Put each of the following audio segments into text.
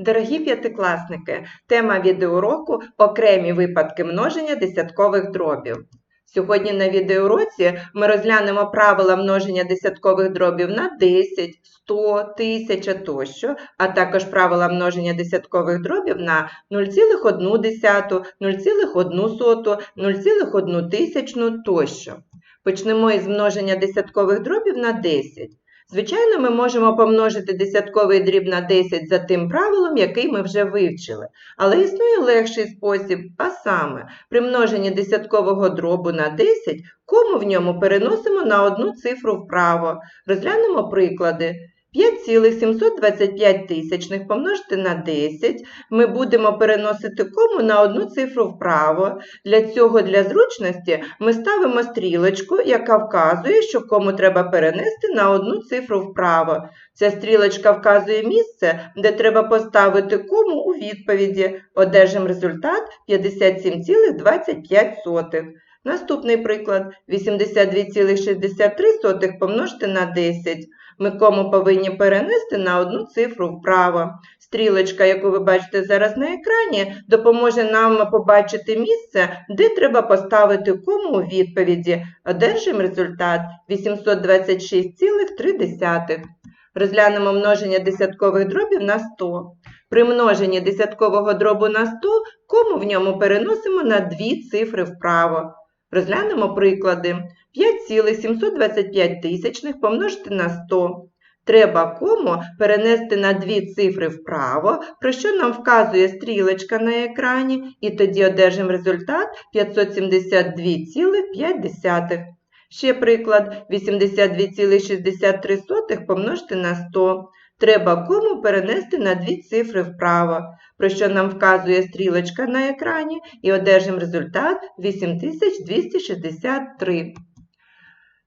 Дорогі п'ятикласники, тема відеоуроку окремі випадки множення десяткових дробів. Сьогодні на відеоуроці ми розглянемо правила множення десяткових дробів на 10, 100, 1000 тощо, а також правила множення десяткових дробів на 0,1, 0,1, 0,1 тисячну тощо. Почнемо із множення десяткових дробів на 10. Звичайно, ми можемо помножити десятковий дріб на 10 за тим правилом, який ми вже вивчили. Але існує легший спосіб, а саме, при множенні десяткового дробу на 10, кому в ньому переносимо на одну цифру вправо. Розглянемо приклади. 5,725 тисячних помножити на 10. Ми будемо переносити кому на одну цифру вправо. Для цього, для зручності, ми ставимо стрілочку, яка вказує, що кому треба перенести на одну цифру вправо. Ця стрілочка вказує місце, де треба поставити кому у відповіді. Одержимо результат 57,25. Наступний приклад 82,63 помножити на 10. Ми кому повинні перенести на одну цифру вправо. Стрілочка, яку ви бачите зараз на екрані, допоможе нам побачити місце, де треба поставити кому у відповіді. Одержимо результат 826,3. Розглянемо множення десяткових дробів на 100. При множенні десяткового дробу на 100 кому в ньому переносимо на дві цифри вправо. Розглянемо приклади. 5,725 тисячних помножити на 100. Треба кому перенести на дві цифри вправо, про що нам вказує стрілочка на екрані, і тоді одержимо результат 572,5. Ще приклад 82,63 помножити на 100. Треба кому перенести на дві цифри вправо, про що нам вказує стрілочка на екрані, і одержимо результат 8263.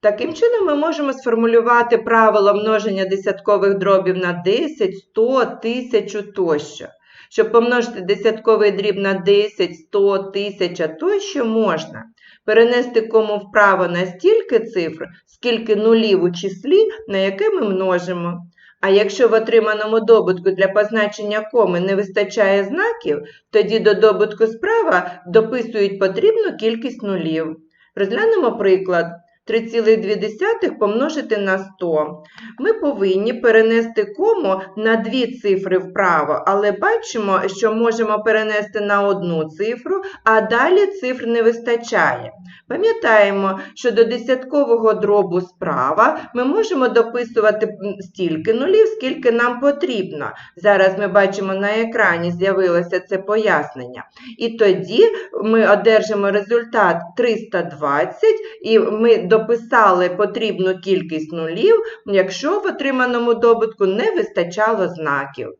Таким чином, ми можемо сформулювати правило множення десяткових дробів на 10, 100, 1000 тощо. Щоб помножити десятковий дріб на 10, 100, 1000 тощо можна перенести кому вправо на стільки цифр, скільки нулів у числі, на яке ми множимо. А якщо в отриманому добутку для позначення коми не вистачає знаків, тоді до добутку справа дописують потрібну кількість нулів. Розглянемо приклад. 3,2 помножити на 100. Ми повинні перенести кому на дві цифри вправо, але бачимо, що можемо перенести на одну цифру, а далі цифр не вистачає. Пам'ятаємо, що до десяткового дробу справа ми можемо дописувати стільки нулів, скільки нам потрібно. Зараз ми бачимо на екрані з'явилося це пояснення. І тоді ми одержимо результат 320, і ми дописали потрібну кількість нулів, якщо в отриманому добутку не вистачало знаків.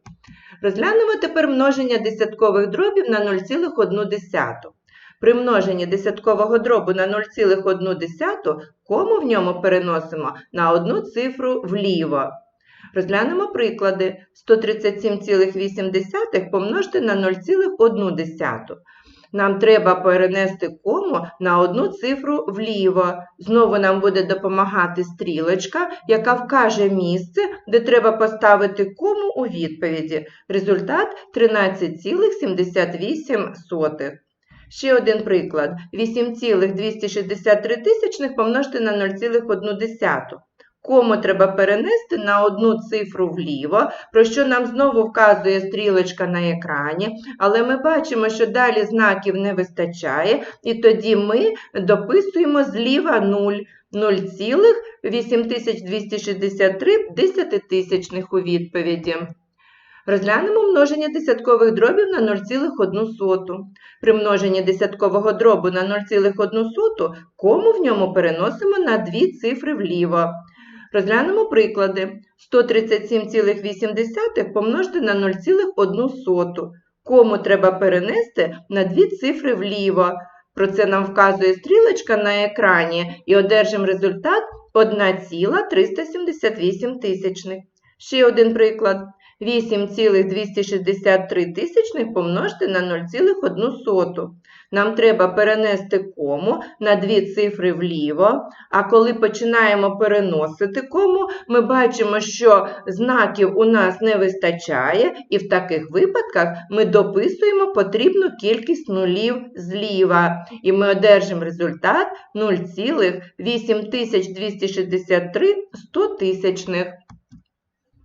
Розглянемо тепер множення десяткових дробів на 0,1. При множенні десяткового дробу на 0,1 кому в ньому переносимо на одну цифру вліво. Розглянемо приклади. 137,8 помножити на 0,1. Нам треба перенести кому на одну цифру вліво. Знову нам буде допомагати стрілочка, яка вкаже місце, де треба поставити кому у відповіді. Результат 13,78. Ще один приклад. 8,263 тисячних помножити на 0,1. Кому треба перенести на одну цифру вліво, про що нам знову вказує стрілочка на екрані, але ми бачимо, що далі знаків не вистачає, і тоді ми дописуємо зліва 0. 0,8263 десятитисячних у відповіді. Розглянемо множення десяткових дробів на 0,1. При множенні десяткового дробу на 0,1 кому в ньому переносимо на дві цифри вліво. Розглянемо приклади. 137,8 помножити на 0,1. Кому треба перенести на дві цифри вліво. Про це нам вказує стрілочка на екрані і одержимо результат 1,378. Ще один приклад. 8,263 тисячних помножити на 0,1. Нам треба перенести кому на дві цифри вліво, а коли починаємо переносити кому, ми бачимо, що знаків у нас не вистачає, і в таких випадках ми дописуємо потрібну кількість нулів зліва. І ми одержимо результат 0,8263 стотисячних.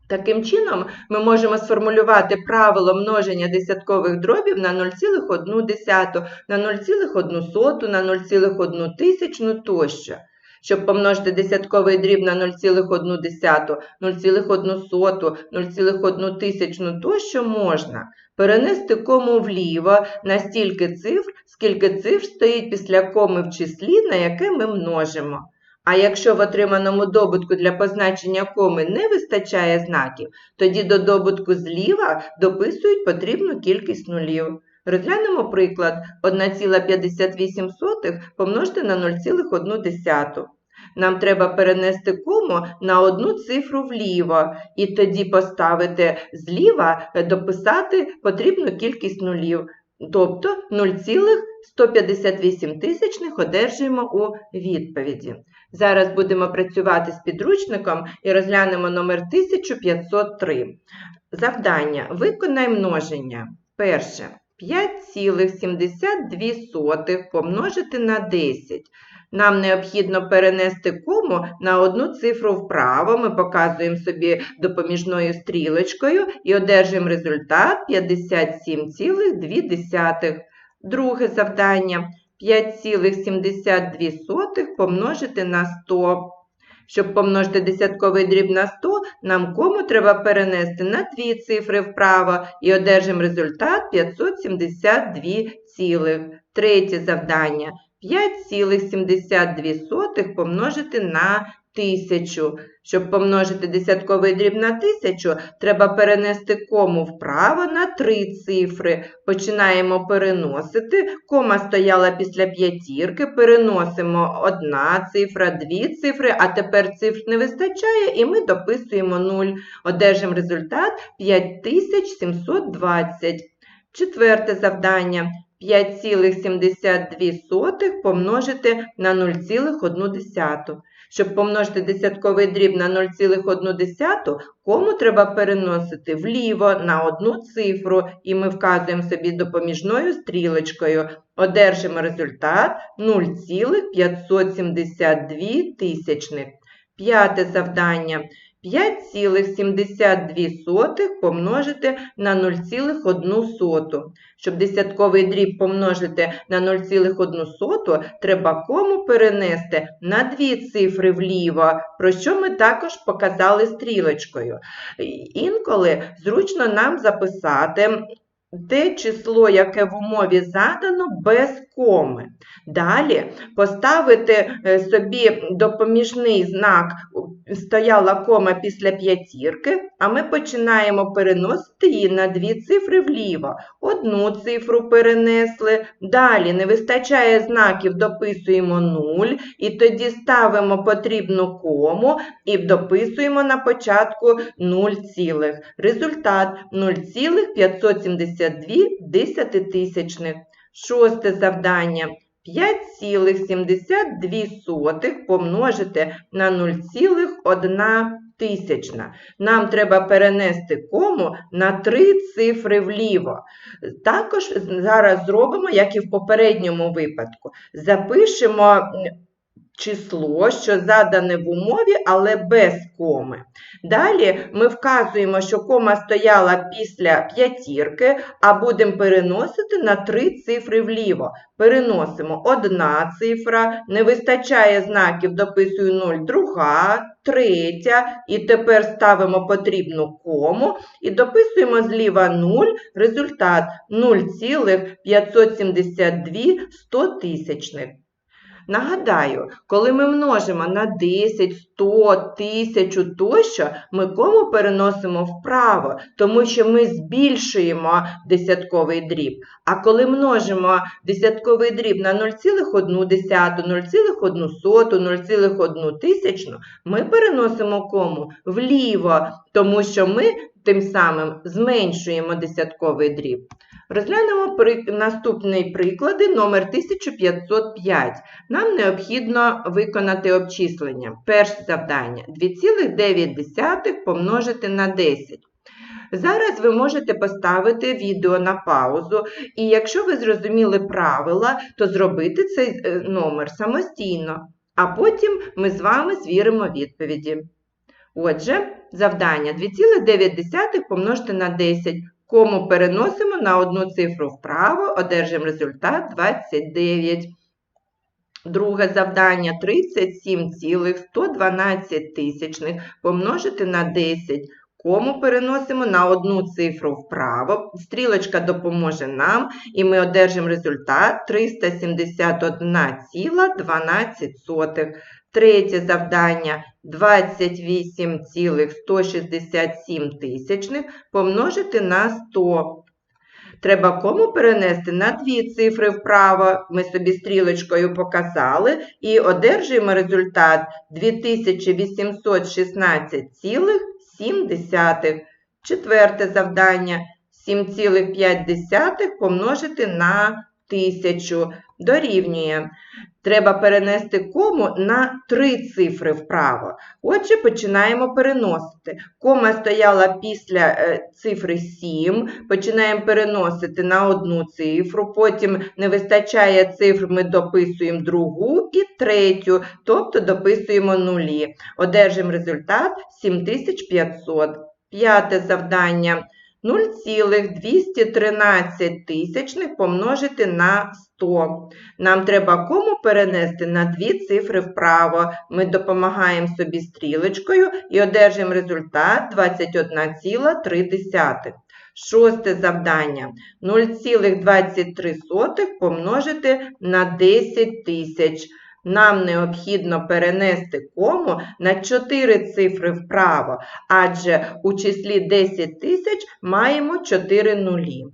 Таким чином, ми можемо сформулювати правило множення десяткових дробів на 0,1, на 0,1, на 0,1 тисячну тощо. Щоб помножити десятковий дріб на 0,1, 0,1, 0,1 тисячну тощо можна перенести кому вліво на стільки цифр, скільки цифр стоїть після коми в числі, на яке ми множимо. А якщо в отриманому добутку для позначення коми не вистачає знаків, тоді до добутку зліва дописують потрібну кількість нулів. Розглянемо приклад 1,58 помножити на 0,1. Нам треба перенести кому на одну цифру вліво, і тоді поставити зліва, дописати потрібну кількість нулів. Тобто 0,158 тисячних одержуємо у відповіді. Зараз будемо працювати з підручником і розглянемо номер 1503. Завдання. Виконай множення. Перше. 5,72 помножити на 10. Нам необхідно перенести кому на одну цифру вправо. Ми показуємо собі допоміжною стрілочкою і одержуємо результат 57,2. Друге завдання 5,72 помножити на 100. Щоб помножити десятковий дріб на 100, нам кому треба перенести на дві цифри вправо і одержимо результат 572 цілих. Третє завдання 5,72 помножити на 1000. Щоб помножити десятковий дріб на 1000, треба перенести кому вправо на три цифри. Починаємо переносити. Кома стояла після п'ятірки, переносимо одна цифра, дві цифри, а тепер цифр не вистачає, і ми дописуємо 0. Одержимо результат 5720. Четверте завдання. 5,72 помножити на 0,1. Щоб помножити десятковий дріб на 0,1, кому треба переносити вліво на одну цифру, і ми вказуємо собі допоміжною стрілочкою. Одержимо результат 0,572 тисячних. П'яте завдання. 5,72 помножити на 0,1. Щоб десятковий дріб помножити на 0,1, треба кому перенести на дві цифри вліво, про що ми також показали стрілочкою. Інколи зручно нам записати те число, яке в умові задано, без коми. Далі поставити е, собі допоміжний знак, стояла кома після п'ятірки, а ми починаємо переносити її на дві цифри вліво. Одну цифру перенесли, далі не вистачає знаків, дописуємо 0, і тоді ставимо потрібну кому і дописуємо на початку 0, цілих. результат 0,572 десятитисячних. Шосте завдання. 5,72 помножити на 0,1 тисячна. Нам треба перенести кому на три цифри вліво. Також зараз зробимо, як і в попередньому випадку. Запишемо число, що задане в умові, але без коми. Далі ми вказуємо, що кома стояла після п'ятірки, а будемо переносити на три цифри вліво. Переносимо одна цифра, не вистачає знаків, дописую 0, друга, третя, і тепер ставимо потрібну кому і дописуємо зліва 0, результат 0,572 стотисячних. Нагадаю, коли ми множимо на 10, 100, 1000 тощо, ми кому переносимо вправо, тому що ми збільшуємо десятковий дріб. А коли множимо десятковий дріб на 0,1, 0,1, 0,1 тисячну, ми переносимо кому вліво, тому що ми тим самим зменшуємо десятковий дріб. Розглянемо при... наступний приклади номер 1505. Нам необхідно виконати обчислення. Перше завдання 2,9 помножити на 10. Зараз ви можете поставити відео на паузу, і якщо ви зрозуміли правила, то зробити цей е, номер самостійно, а потім ми з вами звіримо відповіді. Отже, завдання 2,9 помножити на 10. Кому переносимо на одну цифру вправо, одержимо результат 29. Друге завдання 37,112 тисячних помножити на 10. Кому переносимо на одну цифру вправо. Стрілочка допоможе нам, і ми одержимо результат 371,12. Третє завдання 28,167 тисячних помножити на 100. Треба кому перенести на дві цифри вправо. Ми собі стрілочкою показали і одержуємо результат 2816,7. Четверте завдання 7,5 помножити на 1000 дорівнює. Треба перенести кому на три цифри вправо. Отже, починаємо переносити. Кома стояла після е, цифри 7, починаємо переносити на одну цифру, потім не вистачає цифр, ми дописуємо другу і третю, тобто дописуємо нулі. Одержимо результат 7500. П'яте завдання. 0,213 тисячних помножити на 100. Нам треба кому перенести на дві цифри вправо. Ми допомагаємо собі стрілочкою і одержимо результат 21,3. Шосте завдання. 0,23 помножити на 10 тисяч. Нам необхідно перенести кому на 4 цифри вправо, адже у числі 10 тисяч маємо 4 нулі.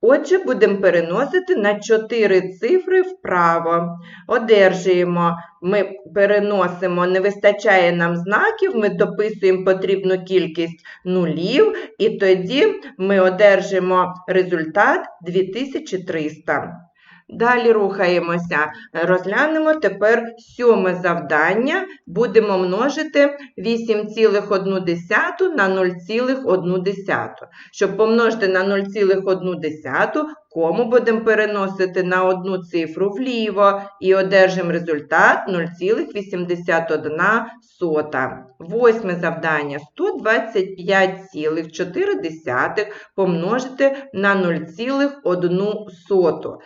Отже, будемо переносити на 4 цифри вправо. Одержуємо, ми переносимо, не вистачає нам знаків, ми дописуємо потрібну кількість нулів, і тоді ми одержимо результат 2300. Далі рухаємося. Розглянемо тепер сьоме завдання. Будемо множити 8,1 на 0,1. Щоб помножити на 0,1, кому будемо переносити на одну цифру вліво і одержимо результат 0,81. Восьме завдання 125,4 помножити на 0,1.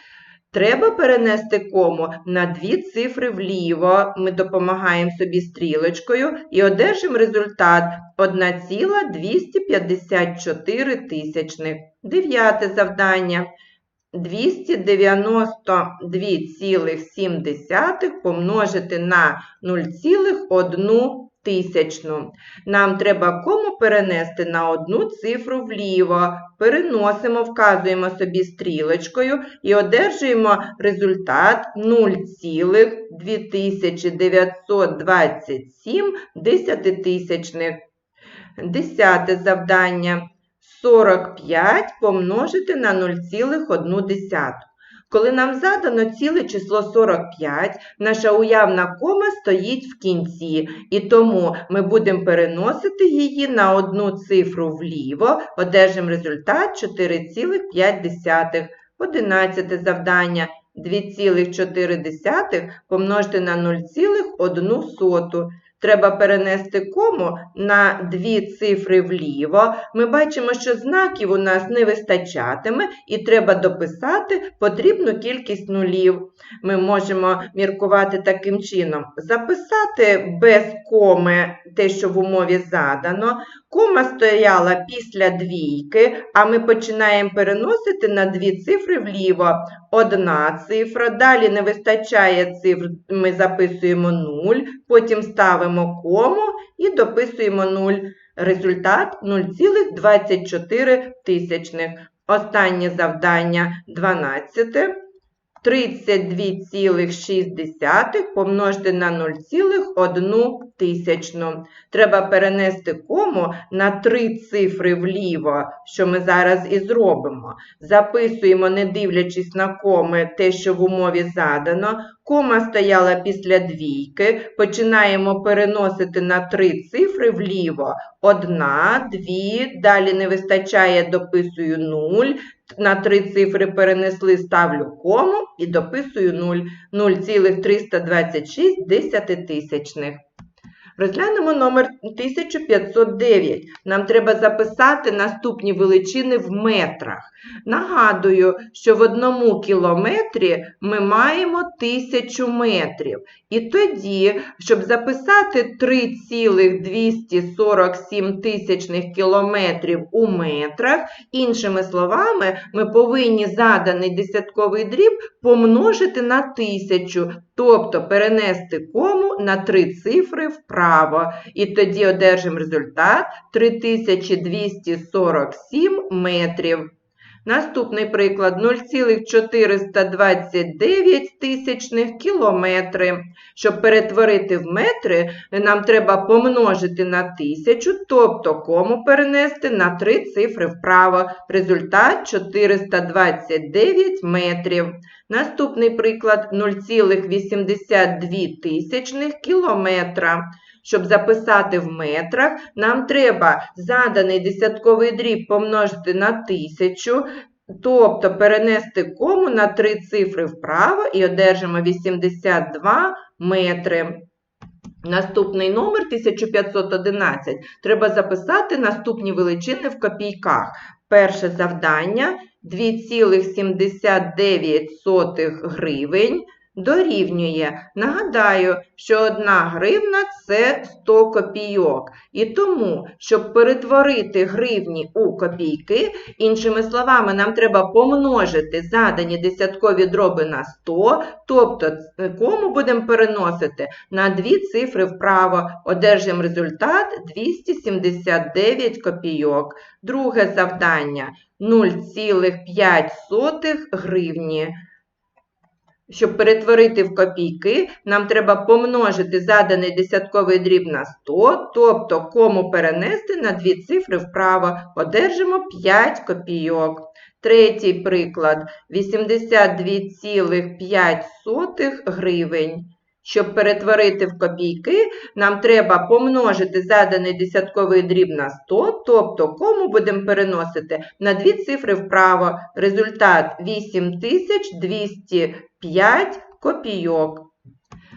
Треба перенести кому на дві цифри вліво. Ми допомагаємо собі стрілочкою і одержимо результат 1,254 тисячних. Дев'яте завдання. 292,7 помножити на 0,1 тисячну. Нам треба кому перенести на одну цифру вліво. Переносимо, вказуємо собі стрілочкою і одержуємо результат 0,2927 десятитисячних. Десяте завдання. 45 помножити на 0,1. Коли нам задано ціле число 45, наша уявна кома стоїть в кінці, і тому ми будемо переносити її на одну цифру вліво, одержимо результат 4,5. Одинадцяте завдання 2,4 помножити на 0,1. Треба перенести кому на дві цифри вліво. Ми бачимо, що знаків у нас не вистачатиме, і треба дописати потрібну кількість нулів. Ми можемо міркувати таким чином: записати без коми те, що в умові задано. Кома стояла після двійки, а ми починаємо переносити на дві цифри вліво. Одна цифра, далі не вистачає цифр, ми записуємо 0, потім ставимо кому і дописуємо 0. Результат 0,24. тисячних. Останнє завдання 12. 32,6 помножити на 0,1 тисячну. Треба перенести кому на три цифри вліво, що ми зараз і зробимо. Записуємо, не дивлячись на коми, те, що в умові задано. Кома стояла після двійки. Починаємо переносити на три цифри вліво. Одна, дві, далі не вистачає, дописую 0. На три цифри перенесли, ставлю кому і дописую 0. 0,326 десятитисячних. Розглянемо номер 1509. Нам треба записати наступні величини в метрах. Нагадую, що в одному кілометрі ми маємо тисячу метрів. І тоді, щоб записати 3,247 тисячних кілометрів у метрах, іншими словами, ми повинні заданий десятковий дріб помножити на тисячу, тобто перенести кому на три цифри вправо. І тоді одержимо результат 3247 метрів. Наступний приклад 0,429 тисячних кілометри. Щоб перетворити в метри, нам треба помножити на тисячу, тобто кому перенести на три цифри вправо. Результат 429 метрів. Наступний приклад 0,82 тисячних кілометра. Щоб записати в метрах, нам треба заданий десятковий дріб помножити на тисячу, тобто перенести кому на три цифри вправо і одержимо 82 метри. Наступний номер 1511. Треба записати наступні величини в копійках. Перше завдання 2,79 гривень дорівнює. Нагадаю, що 1 гривна – це 100 копійок. І тому, щоб перетворити гривні у копійки, іншими словами, нам треба помножити задані десяткові дроби на 100, тобто кому будемо переносити на дві цифри вправо, одержимо результат 279 копійок. Друге завдання 0,5 гривні. Щоб перетворити в копійки, нам треба помножити заданий десятковий дріб на 100, тобто кому перенести на дві цифри вправо, одержимо 5 копійок. Третій приклад 82,5 гривень. Щоб перетворити в копійки, нам треба помножити заданий десятковий дріб на 100, тобто кому будемо переносити на дві цифри вправо. Результат 8205 копійок.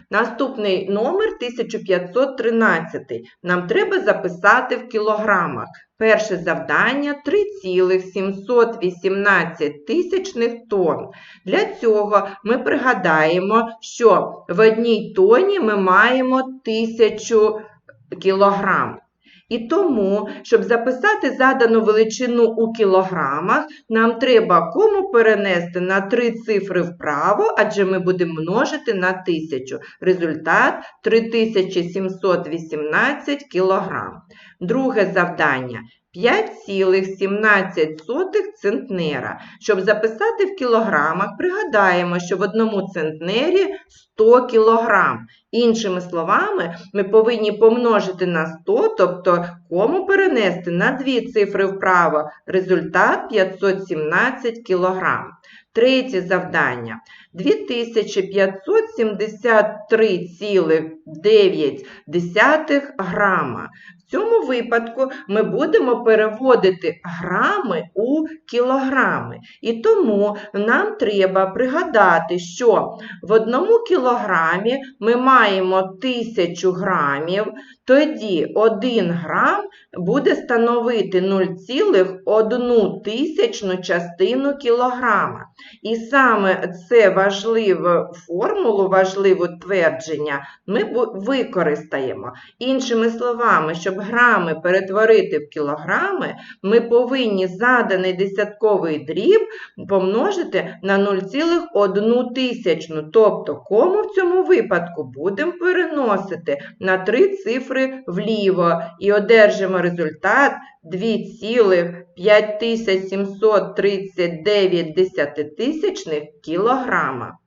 Наступний номер 1513. Нам треба записати в кілограмах. Перше завдання 3,718 тисячних тонн. Для цього ми пригадаємо, що в одній тоні ми маємо 1000 кілограм. І тому, щоб записати задану величину у кілограмах, нам треба кому перенести на три цифри вправо, адже ми будемо множити на 1000. Результат 3718 кілограм. Друге завдання 5,17 центнера. Щоб записати в кілограмах, пригадаємо, що в одному центнері 100 кілограм. Іншими словами, ми повинні помножити на 100, тобто кому перенести на дві цифри вправо. Результат 517 кілограм. Третє завдання 2573,9 грама. В цьому випадку ми будемо переводити грами у кілограми. І тому нам треба пригадати, що в одному кілограмі ми маємо 1000 грамів, тоді 1 грам буде становити 0,1 тисячну частину кілограма. І саме це важливу формулу, важливе твердження ми використаємо. Іншими словами, щоб грами перетворити в кілограми, ми повинні заданий десятковий дріб помножити на 0,1 тисячну. Тобто, кому в цьому випадку будемо переносити на три цифри вліво і одержимо результат 2,5739 кілограма.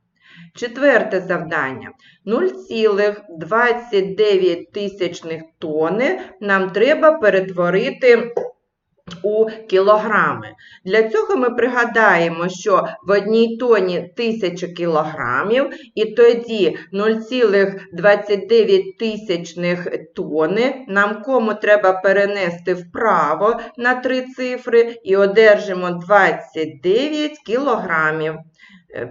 Четверте завдання. 0,29 тисячних тони нам треба перетворити у кілограми. Для цього ми пригадаємо, що в одній тоні 1000 кілограмів, і тоді 0,29 тисячних тони нам кому треба перенести вправо на три цифри і одержимо 29 кілограмів.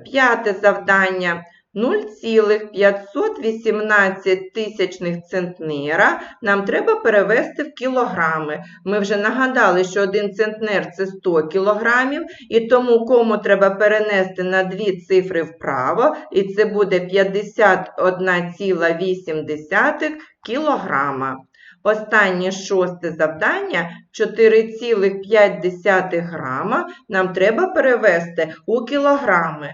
П'яте завдання. 0,518 тисячних центнера нам треба перевести в кілограми. Ми вже нагадали, що один центнер це 100 кілограмів, і тому кому треба перенести на дві цифри вправо, і це буде 51,8 кілограма. Останнє шосте завдання 4,5 грама нам треба перевести у кілограми.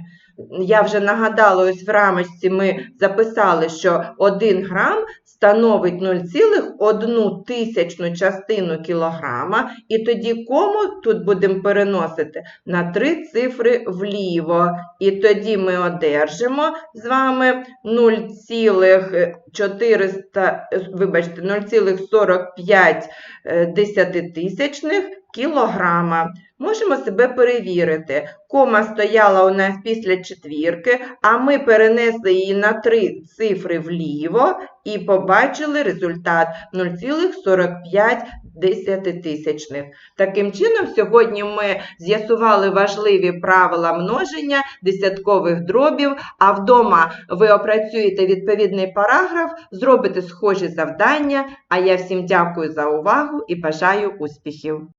Я вже нагадала, ось в рамочці ми записали, що 1 грам становить 0,1 тисячну частину кілограма, і тоді кому тут будемо переносити на три цифри вліво. І тоді ми одержимо з вами 0,400, вибачте, 0,45 е, десятитисячних кілограма. Можемо себе перевірити. Кома стояла у нас після четвірки, а ми перенесли її на три цифри вліво і побачили результат 0,45 десятитисячних. Таким чином, сьогодні ми з'ясували важливі правила множення десяткових дробів, а вдома ви опрацюєте відповідний параграф, зробите схожі завдання. А я всім дякую за увагу і бажаю успіхів!